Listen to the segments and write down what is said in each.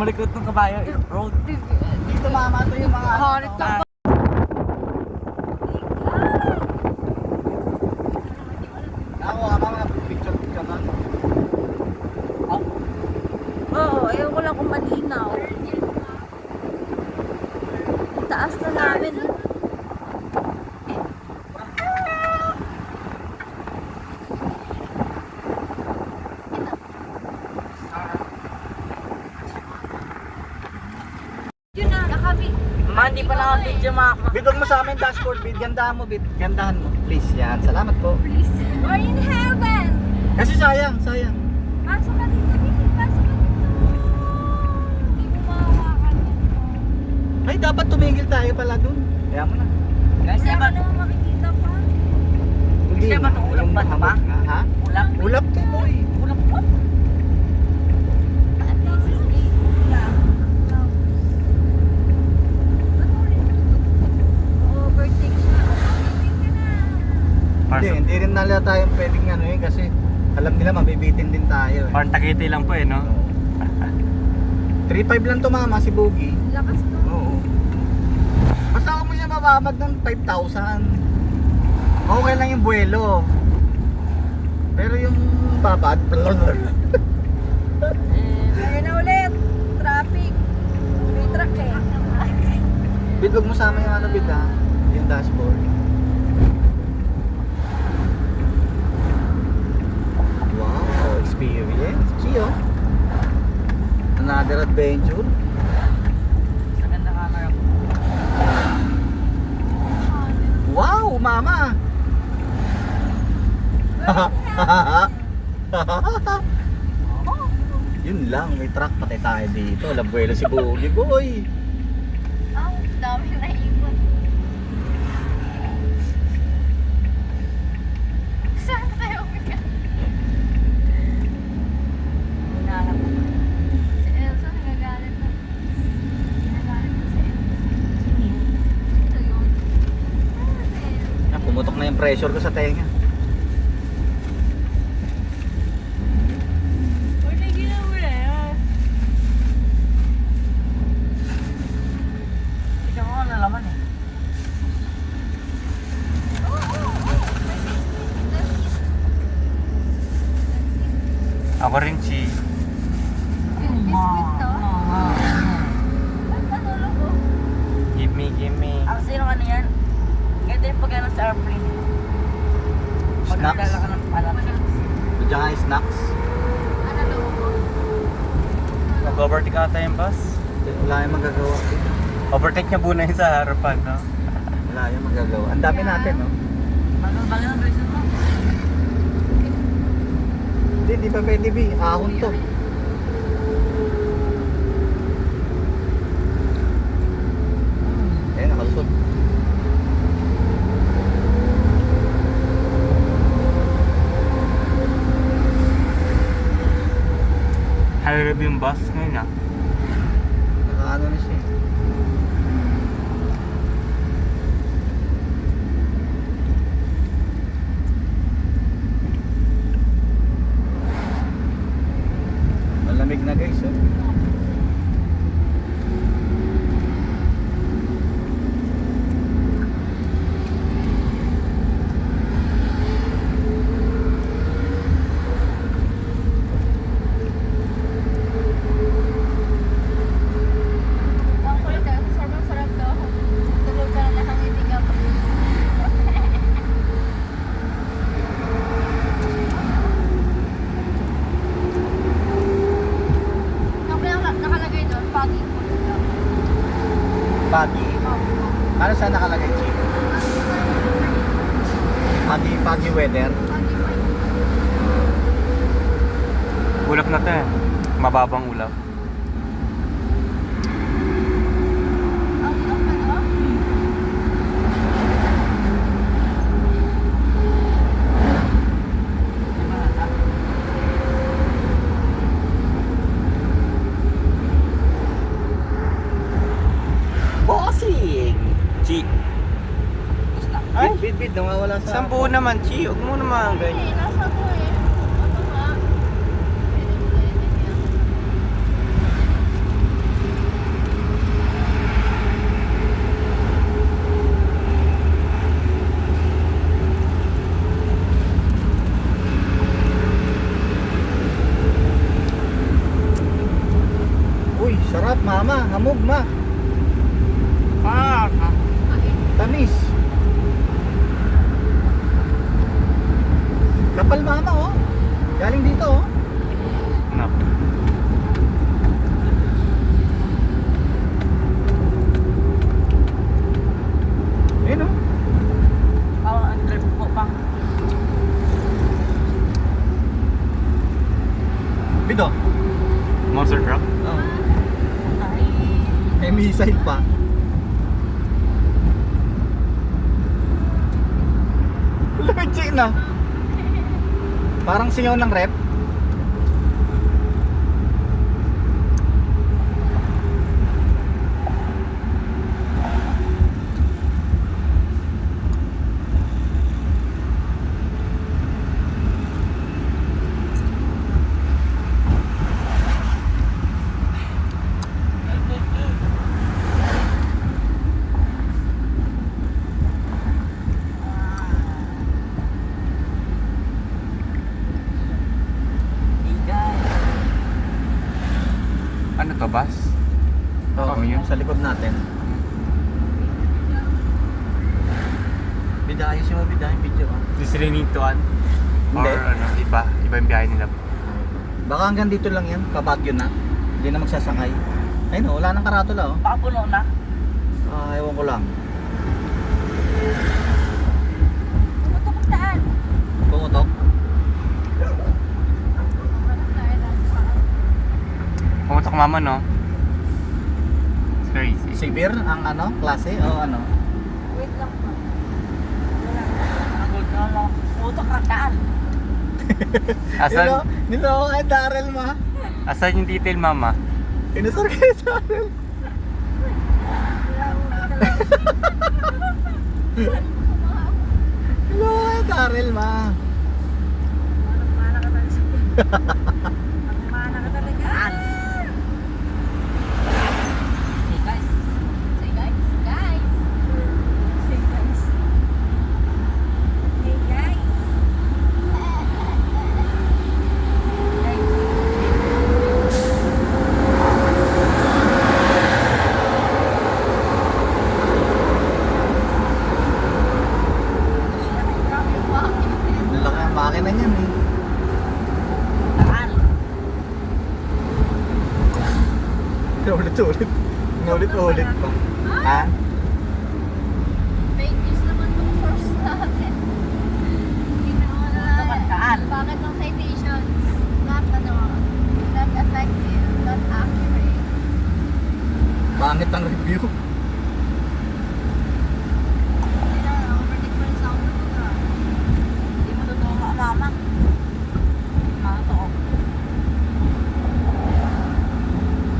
malikot ng kabayo. Road. Dito mama to yung mga Harit lang ba? Ako ka mga picture picture ka. Oo, ayaw ko lang kung malinaw. Ang Taas na namin. Yun na, nakabi. Ma, hindi pa nakabidyo ma. Bidog mo sa amin dashboard, bid. Gandahan mo, bid. Gandahan mo. Please, yan. Salamat po. Please. We're in heaven. Kasi sayang, sayang. Pasok ka dito, Vicky. Pasok ka dito. Hindi mo makawakan. Ay, dapat tumigil tayo pala dun. Kaya mo na. Guys, Wala ka naman makikita pa. Siya ba itong ulam ba? Ha? Ulam. Ulap to, boy. Ulam po. At least is me. Yeah. Overtake siya. Overtake ka na. Hindi, hindi rin nala tayo pwedeng ano yun kasi alam nila mabibitin din tayo. Eh. Parang takiti lang po eh, no? 3.5 lang to mama si Boogie. Lakas to. Oo. Basta huwag mo siya mababad ng 5,000. Okay lang yung buwelo. Pero yung babad, Ayun na ulit. Traffic. May truck eh. bidwag mo sama yung ano bid ha? Yung dashboard. Wow, experience. Gio. Another adventure. Sa ganda camera ko. Wow, mama! Yun lang, may truck patay tayo dito. Labuelo si Boogie boy. Ang dami na ikot. Saan tayo umiyak? Hinahanap ko. Si Elsa nagagalit na. Nagagalit na si Elsa. Ito yun. Ano si Elsa? Ah, pumutok na yung pressure ko sa tenga. Wala ginawa na yan. Ikaw mo na laman eh. Ako rin, Chi. Biscuit to? Ba't natulog ko? Give me, give me. Ang sino ano yan? Ganda yung pag ano sa airplane. Pag Snacks. nagdala ka ng alam. Diyan nga yung snacks. Ano loob ko? Nag-overtake ata yung bus. Wala yung magagawa. Overtake niya muna yung sa harapan, no? Wala yung magagawa. Ang dami natin, no? Bagal-bagal ang reason mo. Hindi, di pa pwede, B. Ahon to. Eh, nakalusot. High yung bus ngayon, ah. Nakaano na siya. eh. Malamig na guys, oh. Ang kulit ka. Sobrang sarap daw. Tulog ka na nakangiti ka pa. Ang pinaka- nakalagay doon, pagi po. Pagi. Ano saan nakalagay, Chief? Pagi, pagi weather. Pagi po. Ulap na to, eh. Mababang ulap. Ano? Bossing! Chi. Ay, bid, nawawala sa... Buo naman, Chi. Huwag mo naman ganyan. Eh, nasa ko eh. Sarap mama, hamog ma. Ah, ah. tamis. Parang singaw ng rep. igay. Ano to, bus? Oo, Oh, yun. Sa likod natin. Bidayos yung bidayos video ah. Is raining to an? Or Hindi. ano, iba? Iba yung biyahe nila. Baka hanggang dito lang yan, kabagyo na. Hindi na magsasakay. Ayun oh, wala nang karatula oh. Baka puno na. Ah, ewan ko lang. Pumutok ang daan. Pumutok. Pumutok mama, no? Severe ang ano, klase o ano? Wait lang po. Nagod na lang. Putok ang daan. Asan, Nilo, nilo kay Daryl ma. asan yung detail, mama? Inusor kay Daryl. Nilo kay Daryl ma. Mana ka talaga sa Mana ka talaga. Daan. Hey guys. Say guys. Guys. Say guys. Hey guys. Ang laki ang makina niyan eh. Daan. Ulit-ulit. Ulit-ulit pa. Ha? Fake news naman tong source natin. Hindi naman na. Bakit ang citations? Not ano, not effective, not accurate. Pangit ang review. Hindi na, overtake mo yung sound mo na. Hindi mo totoo mga mama. Mga totoo.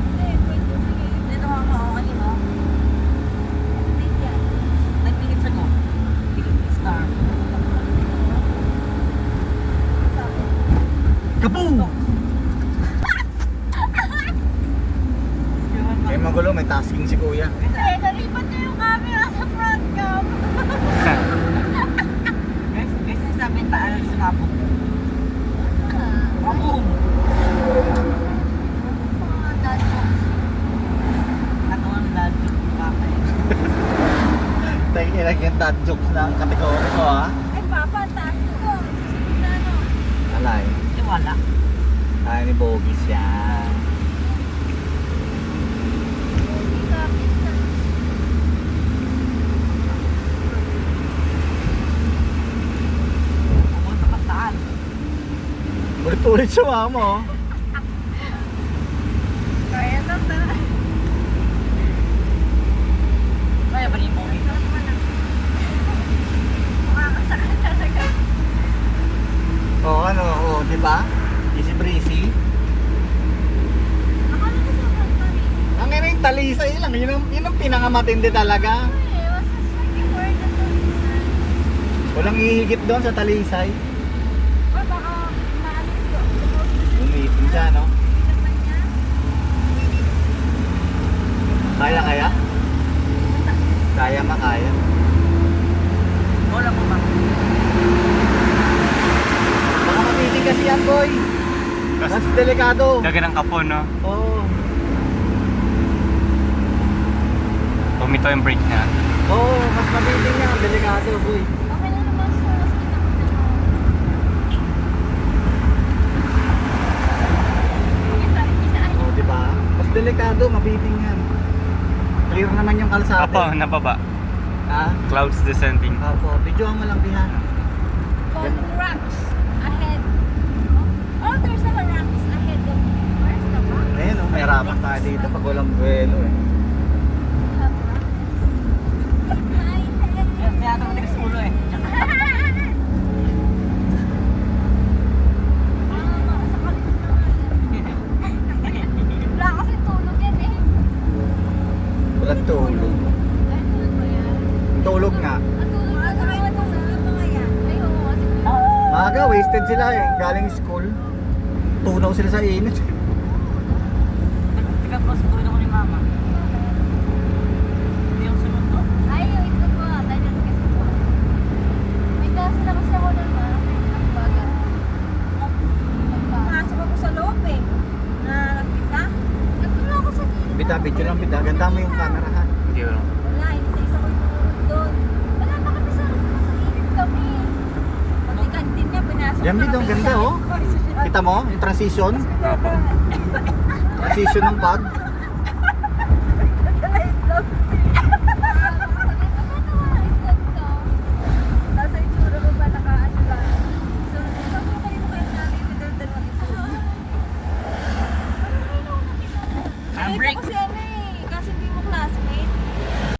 Hindi, pwede sige. Dito mga mga kanino. Update yan. Nagpingit sa go. Pingit star. Sabi. Kaboom! Kaya magulo, may tasking si kuya. Eh, nalipat niya yung camera sa front cam. Guys, guys, sabi taan sa kapog. Kaboom! Tayo nilagyan dad jokes na ang kategori ko ha. Ay, papa, taas na ano. Alay. Wala. Tayo ni Bogies yan. Ulit-ulit siya mama oh. Kaya na talaga. Kaya ba ni Oo ano, oo, di ba? Easy breezy. Akala ko sa rin. Ang ina yung talisay lang, yun ang, yun ang pinangamatindi talaga. Ay, was a word na. Walang ihigit doon sa talisay. Or baka maalit ko. Umiitin siya, no? Kaya kaya? Kaya makaya. Wala mo ba? Baka mapiling kasi yan, boy. Mas delikado. Dagan ng kapon, no? Oo. Bumito yung brake niya. Oo, mas mapiling yan. Delikado, boy. Okay na naman sa mas kita ko Kita, kita. Oo, di ba? Mas delikado, mapiling yan. Clear naman yung kalsada. Apo, nababa. Ha? Clouds descending. Opo, videoan mo lang dihan. Falling rocks May Mahirapan tayo dito pag walang buwelo eh. Kaya ito matigas ulo eh. Walang tulog. Tulog nga. Maga, wasted sila eh. Galing school. Tunaw sila sa init. Kita mo? Yung transition? Transition ng pag.